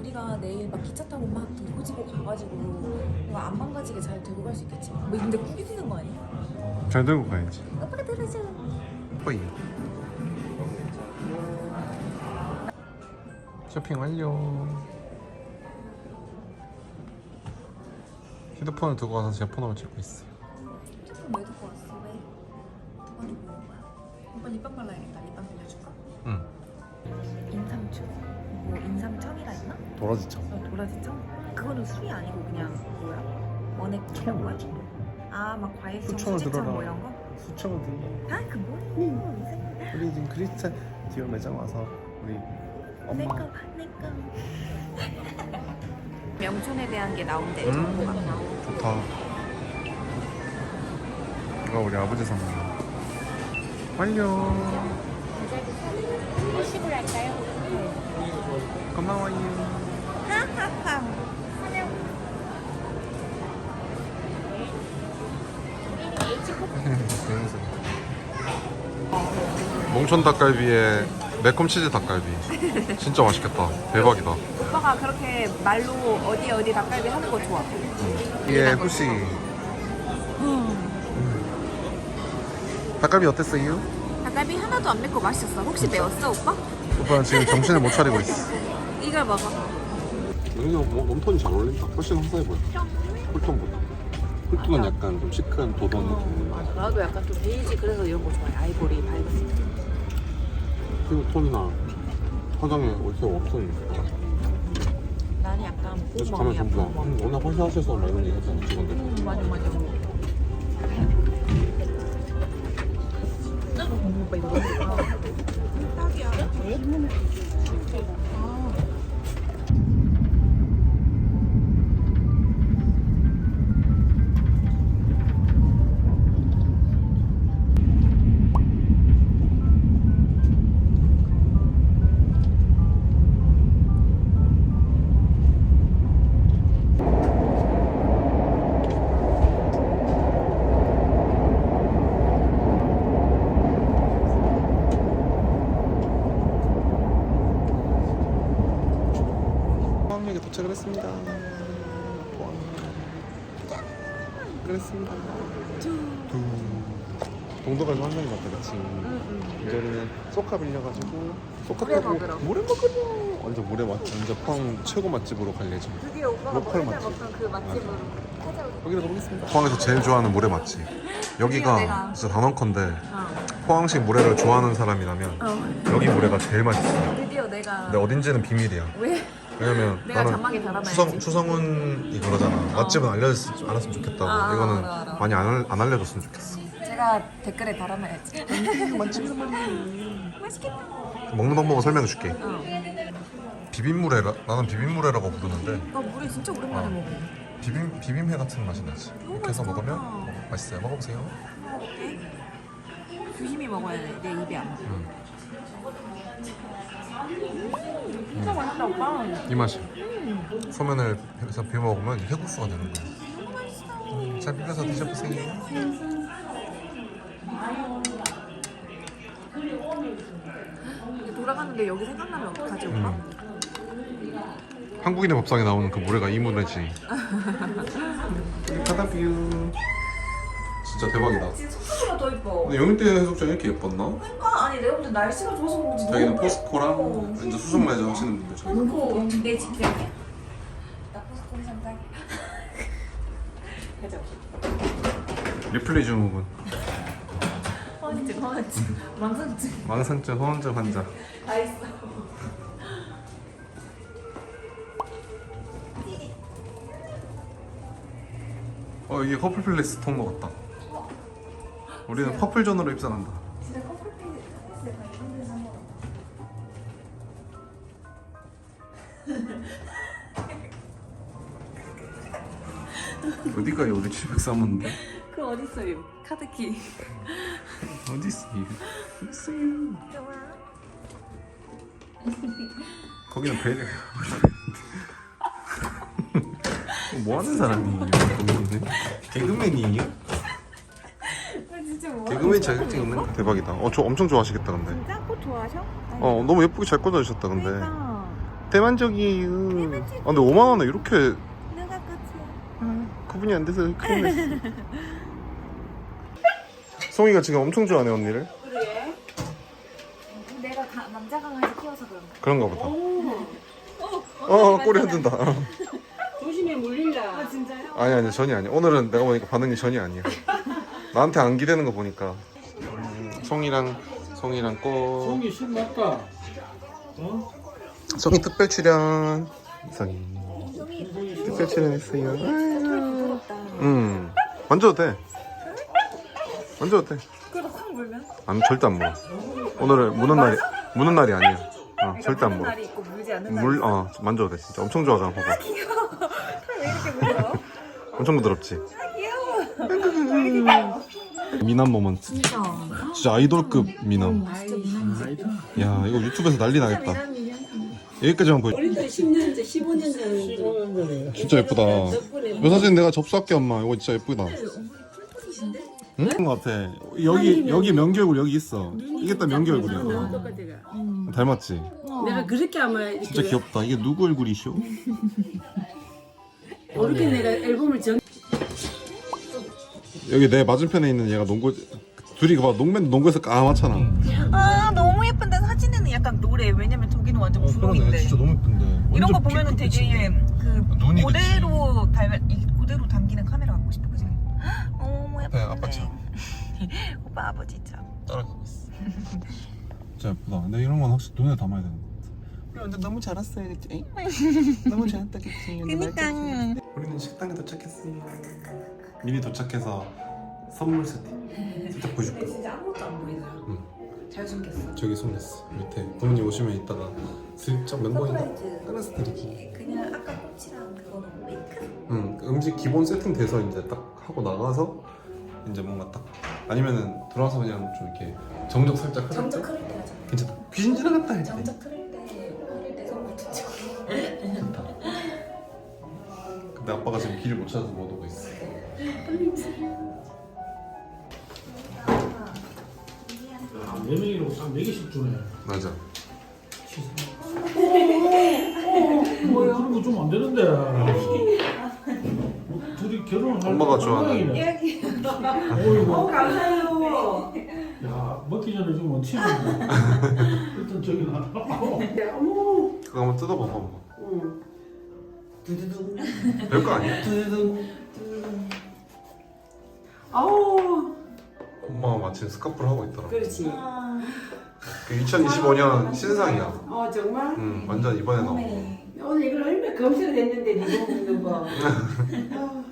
우리가 내일 막 기차 타고 막 도지고 가가지고 뭔가 안 망가지게 잘 들고 갈 수 있겠지. 뭐 근데 꾸기 되는 거 아니야? 잘 들고 가야지. 오빠가 들어줘. 뿌이. 쇼핑 완료. 휴대폰을 두고 와서 제 폰으로 찍고 있어요. 조금 왜 듣고 왔어? 왜? 좀 보는 거야? 오빠 립밤 발라야겠다. 도라지청. 어, 도라지청? 그거는 술이 아니고 그냥 뭐야? 원액 이런 거야? 아, 막 과일청, 수청을 들어라. 뭐 이런 거? 수청을 들고. 아, 그 뭐야? 우리 지금 크리스찬 디or 매장 와서 우리 엄마. 내꺼, 내꺼. 명촌에 대한 게 나온대. 음. 정보가. 좋다. 이거 우리 아버지 선물. 완료. 할까요? 고마워요. 하하하. 몽촌 닭갈비에 매콤 치즈 닭갈비. 진짜 맛있겠다. 대박이다. 오빠가 그렇게 말로 어디 어디 닭갈비 하는 거 좋아. 이게 후시. 닭갈비 어땠어요? 닭갈비 하나도 안 맵고 맛있었어. 혹시 매웠어, 오빠? 오빠는 지금 정신을 못 차리고 있어. 이걸 먹어. 여기가 뭐, 웜톤이 잘 어울린다. 훨씬 화사해 보여. 쿨톤보다. 쿨톤은 약간 좀 시크한 도던 느낌. 맞아. 나도 약간 좀 베이지 그래서 이런 거 좋아해. 아이보리 때. 피부톤이나 화장에 올때 웜톤이 있다. 나는 약간 그래서 가면 좀 좋아. 음, 워낙 화사하셔서 막 이런 얘기 하잖아, 직원들. 음, 맞아, 맞아. 오빠 이거 좋다. 딱이야. 포항역에 도착을 했습니다. 포항. 그랬습니다. 동도가 한것 같아, 그치? 이제 우리는 소카 빌려가지고 소카 물회 타고 먹으러. 물에 먹으러 완전 물에 맛 완전 포항 최고 맛집으로 갈 예정. 드디어 오빠가 로컬 맨날 맛집. 먹던 그 맛집으로 찾아오게 거기로 가보겠습니다. 포항에서 제일 좋아하는 물회 맛집. 여기가. 진짜 단언컨대 어. 포항식 물회를 좋아하는 사람이라면 어. 여기 물회가 제일 맛있어. 드디어 내가 근데 어딘지는 비밀이야. 왜 왜냐면 내가 나는 달아놔야지. 추성, 추성훈이 그러잖아. 맛집은 알려줬 않았으면 좋겠다고. 아, 이거는 알아, 알아. 많이 안, 알- 안 알려줬으면 좋겠어. 제가 댓글에 달아놔야지. 맛집이란 말이야. 맛있겠다. 먹는 방법을 설명해 줄게. 어. 비빔물회라 나는 비빔물회라고 부르는데 나 물에 진짜 오랜만에 어. 먹어. 비빔 비빔회 같은 맛이 나지. 이렇게 해서 맛있다. 먹으면 어, 맛있어요. 먹어보세요. 먹어볼게. 조심히 먹어야 돼. 내 입에 안 돼. 음. 진짜 맛있다 오빠. 이 맛이. 소면을 해서 비벼 먹으면 해국수가 되는 거야. 너무 맛있어. 음, 잘 비벼서 드셔보세요. 이게 돌아가는데 여기 생각나면 어떡하지 오빠? 음. 한국인의 밥상에 나오는 그 물회가 이 물회지. 바다뷰. 진짜 대박이다. 지금 속도가 더 이뻐. 근데 영일대 해수욕장 이렇게 예뻤나? 그러니까 아니 내가 볼 때 날씨가 좋아서 그런지 너무 포스코랑 예뻐. 이제 수족 매장 하시는 분들. 너무 내 직장이야. 나 포스코 상장이야. 가자. 리플리 증후군, 허언증 허언증 망상증 망상증, 호언증 환자. 다 있어. 어 이게 커플 플레이스 통로 같다. 우리는 커플 존으로 입장한다. 진짜 커플 내가 이런 데서 한번 어디가 우리 703호인데? 그 어디 있어요? 카드키. 어디 있어? 어디 있어요? 좋아. 거기는 베일. 뭐 하는 사람이에요? 개그맨이에요? 진짜 뭐? 개그맨 자격증 있는 거 대박이다. 어, 저 엄청 좋아하시겠다 근데. 진짜 꽃 좋아하셔? 어, 너무 예쁘게 잘 꽂아주셨다 근데. 그러니까 대만족이에요. 아, 근데 5만 원에 이렇게 누가 끝이야? 아, 구분이 안 돼서 큰일 났어. 송이가 지금 엄청 좋아하네 언니를. 그래? 내가 가, 남자 강아지 키워서 그런 거. 그런가 보다. 오, 어 꼬리 흔든다. 조심해 물린다. 진짜요? 아니 아니 전이 아니야. 오늘은 내가 보니까 반응이 전이 아니야. 나한테 안 기대는 거 보니까. 음, 송이랑 송이랑 꽃. 송이 신났다. 어? 송이 특별 출연. 송이 송이 특별 출연했어요. 부럽다. 음 만져도 돼. 만져도 돼. 그래도 콱 물면? 안 절대 안 물어. 오늘은 무는 날이 무는 날이 아니야. 어 절대 안 물어. 날이 있고 물지 않는 날이 물어 만져도 돼. 진짜 엄청 좋아하잖아. 봐봐. 왜 이렇게 물어? 엄청 부드럽지. 귀여워. 미남 모먼트. 진짜. 진짜 아이돌급 미남. 야 이거 유튜브에서 난리 나겠다. 여기까지만 보여. 우리도 10년 전, 15년 전 15년 전에. 진짜 예쁘다. 이 사진 내가 접수할게 엄마. 이거 진짜 예쁘다. 풀풀이신데? 응? 그런 것 같아. 여기 여기 명기 얼굴 여기 있어. 이게 딱 명기 얼굴이야. 닮았지. 내가 그렇게 아마 이렇게 진짜 귀엽다. 이게 누구 얼굴이쇼? 이렇게 내가 앨범을 정 여기 내 맞은편에 있는 얘가 농구 둘이 봐 농맨 농구에서 까맣잖아. 아 너무 예쁜데 사진에는 약간 노래. 왜냐면 저기는 완전 부록인데. 너무 예쁜데. 이런 거 보면은 되게 그 눈이 그대로 닮 이- 그대로 담기는 카메라 갖고 싶어 그지? 너무 예쁜데. 네, 아빠처럼. 오빠 아버지처럼. 따라가고 있어. 진짜 예쁘다. 근데 이런 건 확실히 눈에 담아야 되는 거 같아. 우리 완전 너무 잘했어요, 그치? 너무 잘했다, 그치? 그니까. 우리는 식당에 도착했어요. 미리 도착해서 선물 세팅. 살짝 보여줄까? 진짜 아무것도 안 보이더라. 응. 잘 숨겼어. 저기 숨겼어. 밑에 부모님 오시면 이따가 슬쩍 멤버인가? 서프라이즈. 드리기. 그냥 아까 꽃이랑 그거는 메이크. 응, 음식 기본 세팅 돼서 이제 딱 하고 나가서 이제 뭔가 딱 아니면은 들어와서 그냥 좀 이렇게 정적 살짝 하자. 정적 흐를 때 하자. 괜찮다. 귀신 지나갔다 할 때. 정적 흐를 때 흐를 때 선물. 좋다. 근데 아빠가 지금 길을 못 찾아서 못 오고 있어. 아, 네 명이로 딱 4개씩 주네. 맞아. 뭐야? 그런 거 좀 안 되는데. 둘이 결혼을 할 엄마가 때 좋아하는. 엉망이네. 어이구. 감사해요. 야, 먹기 전에 좀 어찌 일단 저기 나. 어머. 그거 한번 뜯어봐. 응. 두두둥. 별거 아니야. 두두둥. 아우. 엄마가 마침 스카프를 하고 있더라. 그렇지. 그 2025년 신상이야. 어 정말? 응, 완전 이번에 나온 거. 네. 오늘 이걸 얼마나 검색을 했는데 니가 먹는 거. 아,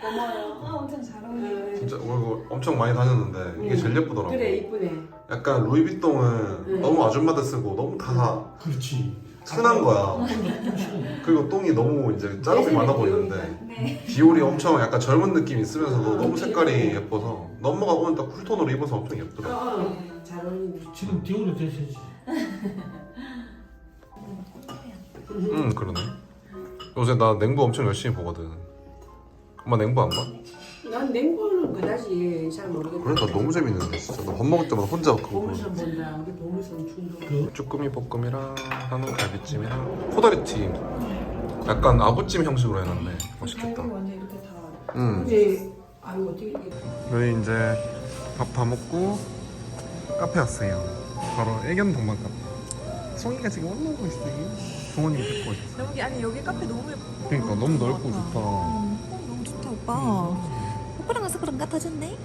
고마워요. 아 엄청 잘 어울려. 진짜 어, 이거 엄청 많이 다녔는데 이게 제일 예쁘더라고. 그래 이쁘네. 약간 루이비통은 응. 너무 아줌마들 쓰고 너무 다 그렇지. 흔한 거야. 그리고 똥이 너무 이제 자국이 많아 보이는데 네. 디올이 엄청 약간 젊은 느낌이 있으면서도 너무 색깔이 예뻐서 엄마가 보면 딱 쿨톤으로 입어서 엄청 예쁘다. 어, 잘 어울린다. 지금 디오리 되시지. 응 그러네. 요새 나 냉부 엄청 열심히 보거든. 엄마 냉부 안 봐? 난 냉고 는 그다지 잘 모르겠다. 나 너무 재밌는데 진짜 나 밥 먹을 때마다 혼자 그거 보물선 본다. 우리 보물선 충동. 그 쭈꾸미 볶음이랑 한우 갈비찜이랑 코다리찜 약간 아구찜 형식으로 해놨네 맛있겠다 완전 이렇게 다. 응 근데 아유 어떻게 이게 저희 이제 밥 다 먹고 카페 왔어요 바로 애견 동반 카페 송이가 지금 올라오고 있어요 부모님 데리고 오셨어요 여기 아니 여기 카페 너무 예뻐. 그러니까 너무 넓고 좋다 어, 너무 좋다 오빠. 오빠랑 가서 그런 것 같아졌네.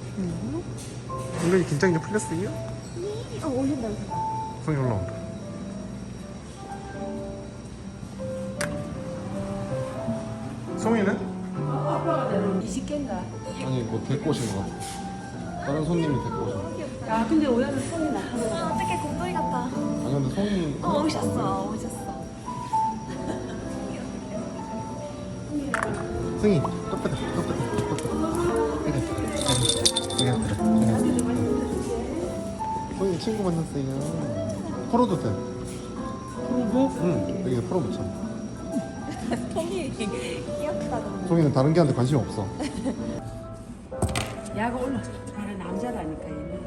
은근히 긴장이 좀 풀렸어요? 어 올린다. 송이 올라온다 송이는? 20개인가? 아니 뭐 데리고 오신 것 같아 다른 손님이 데리고 오신 것 같아 야 근데 오늘은 손이 나타나. 아 어떻게 곰돌이 같다. 아니 근데 송이 어 오셨어 오셨어. 승희 승희 친구 만났어요 풀어도 돼 풀고? 응 여기 풀어놓자 통이 귀엽다. 송이는 다른 개한테 관심 없어 야가 올라. 나는 남자라니까 얘는.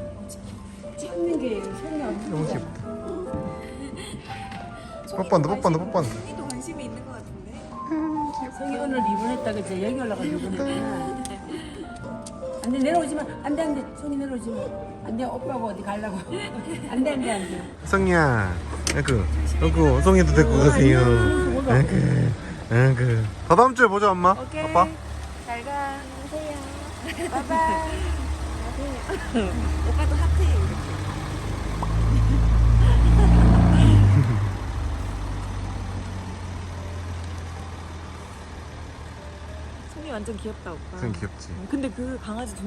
찍는 게 손이 안 너무 귀엽다 뽀뽀한다 뽀뽀한다 뽀뽀한다 송이도 관심이 있는 것 같은데. 성이 오늘 입원했다 그치? 여기 올라가 입원했구나. 안돼 내려오지 마. 안돼 안돼. 성이 내려오지 마. 안돼 오빠하고 어디 가려고. 안돼 안돼 안돼. 성이야 아이고 아이고 성이도 데리고 가세요 아이고 아이고 다 다음 주에 보자 엄마 오케이. 아빠 잘 가. 안녕하세요. 바이바이. 오빠도 하트해 이렇게. 송이 완전 귀엽다 오빠. 좀 귀엽지 근데 그 강아지 두